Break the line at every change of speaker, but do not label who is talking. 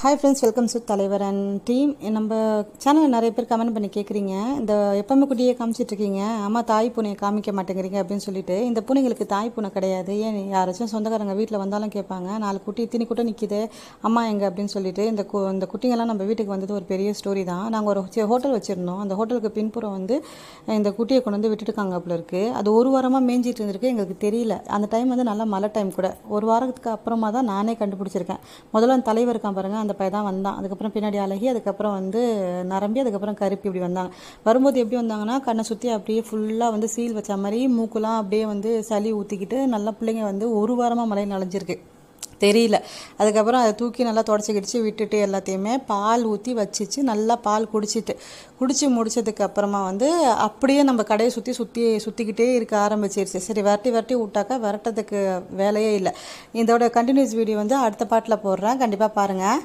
Hi friends welcome சுத் தலைவர் and team நம்ம சேனலில் நிறைய பேர் கமெண்ட் பண்ணி கேட்குறீங்க இந்த எப்பவுமே குட்டியே காமிச்சிட்டு இருக்கீங்க. அம்மா தாய் பூனையை காமிக்க மாட்டேங்கிறீங்க அப்படின்னு சொல்லிட்டு. இந்த பூனைங்களுக்கு தாய் பூனை கிடையாது. ஏன் யாராச்சும் சொந்தக்காரங்க வீட்டில் வந்தாலும் கேட்பாங்க. நாலு குட்டி இத்தினி கூட நிற்கிது அம்மா எங்க அப்படின்னு சொல்லிட்டு இந்த கு இந்த குட்டிங்கெல்லாம் நம்ம வீட்டுக்கு வந்தது ஒரு பெரிய ஸ்டோரி தான். நாங்கள் ஒரு ஹோட்டல் வச்சுருந்தோம். அந்த ஹோட்டலுக்கு பின்புறம் வந்து இந்த குட்டியை கொண்டு வந்து விட்டுட்டுருக்காங்க அப்படி இருக்குது அது ஒரு வாரமாக மேய்ஞ்சிட்டு இருந்திருக்கு. எங்களுக்கு தெரியல. அந்த டைம் வந்து நல்லா மழை டைம் கூட. ஒரு வாரத்துக்கு அப்புறமா தான் நானே கண்டுபிடிச்சிருக்கேன். முதல்ல அந்த தலைவர் இருக்கான் பாருங்க. அந்த பையன் தான் வந்தான். அதுக்கப்புறம் பின்னாடி அழகி அதுக்கப்புறம் வந்து நரம்பி அதுக்கப்புறம் கருப்பி இப்படி வந்தாங்க. வரும்போது எப்படி வந்தாங்கன்னா கண்ணை சுற்றி அப்படியே ஃபுல்லாக வந்து சீல் வச்ச மாதிரி மூக்குலாம் அப்படியே வந்து சளி ஊற்றிக்கிட்டு நல்லா பிள்ளைங்க வந்து ஒரு வாரமாக மழை நனைஞ்சிருக்கு. தெரியல. அதுக்கப்புறம் அதை தூக்கி நல்லா தொடச்சிக்கிடிச்சு விட்டுட்டு எல்லாத்தையுமே பால் ஊற்றி வச்சிச்சு. நல்லா பால் குடிச்சிட்டு. குடித்து முடிச்சதுக்கு அப்புறமா வந்து அப்படியே நம்ம கடையை சுற்றி சுற்றி சுற்றிக்கிட்டே இருக்க ஆரம்பிச்சிருச்சு. சரி விரட்டி விரட்டி விட்டாக்கா விரட்டதுக்கு வேலையே இல்லை. இதோட கண்டினியூஸ் வீடியோ வந்து அடுத்த பாட்டில் போடுறேன். கண்டிப்பாக பாருங்கள்